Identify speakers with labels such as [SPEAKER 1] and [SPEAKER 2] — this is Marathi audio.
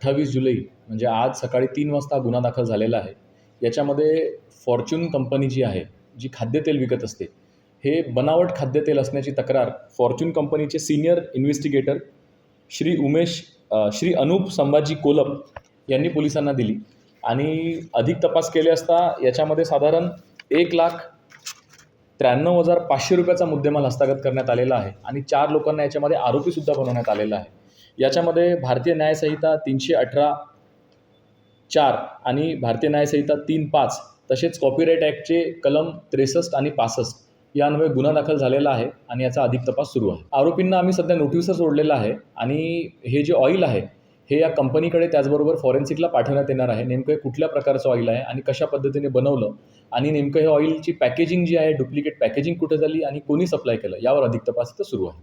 [SPEAKER 1] अठ्ठावीस जुलै म्हणजे आज सकाळी तीन वाजता गुन्हा दाखल झालेला आहे. याच्यामध्ये फॉर्च्यून कंपनी जी आहे जी खाद्यतेल विकत असते हे बनावट खाद्यतेल असण्याची तक्रार फॉर्च्युन कंपनीचे सिनियर इन्व्हेस्टिगेटर श्री उमेश श्री अनूप संभाजी कोलप यांनी पोलिसांना दिली. आणि अधिक तपास केले असता याच्यामध्ये साधारण एक लाख त्र्याण्णव हजार पाचशे रुपयाचा मुद्देमाल हस्तगत करण्यात आलेला आहे. आणि चार लोकांना याच्यामध्ये आरोपीसुद्धा बनवण्यात आलेला आहे. याच्यामध्ये भारतीय न्यायसंहिता तीनशे अठरा चार आणि भारतीय न्यायसंहिता तीन पाच तसेच कॉपीराईट ॲक्टचे कलम त्रेसष्ट आणि पासष्ट यान्वये गुन्हा दाखल झालेला आहे आणि याचा अधिक तपास सुरू आहे. आरोपींना आम्ही सध्या नोटीसच सोडलेला आहे आणि हे जे ऑइल आहे हे या कंपनीकडे त्याचबरोबर फॉरेन्सिकला पाठवण्यात येणार आहे. नेमकं हे कुठल्या प्रकारचं ऑइल आहे आणि कशा पद्धतीने बनवलं आणि नेमकं हे ऑइलची पॅकेजिंग जी आहे डुप्लिकेट पॅकेजिंग कुठे झाली आणि कोणी सप्लाय केलं यावर अधिक तपास इथं सुरू आहे.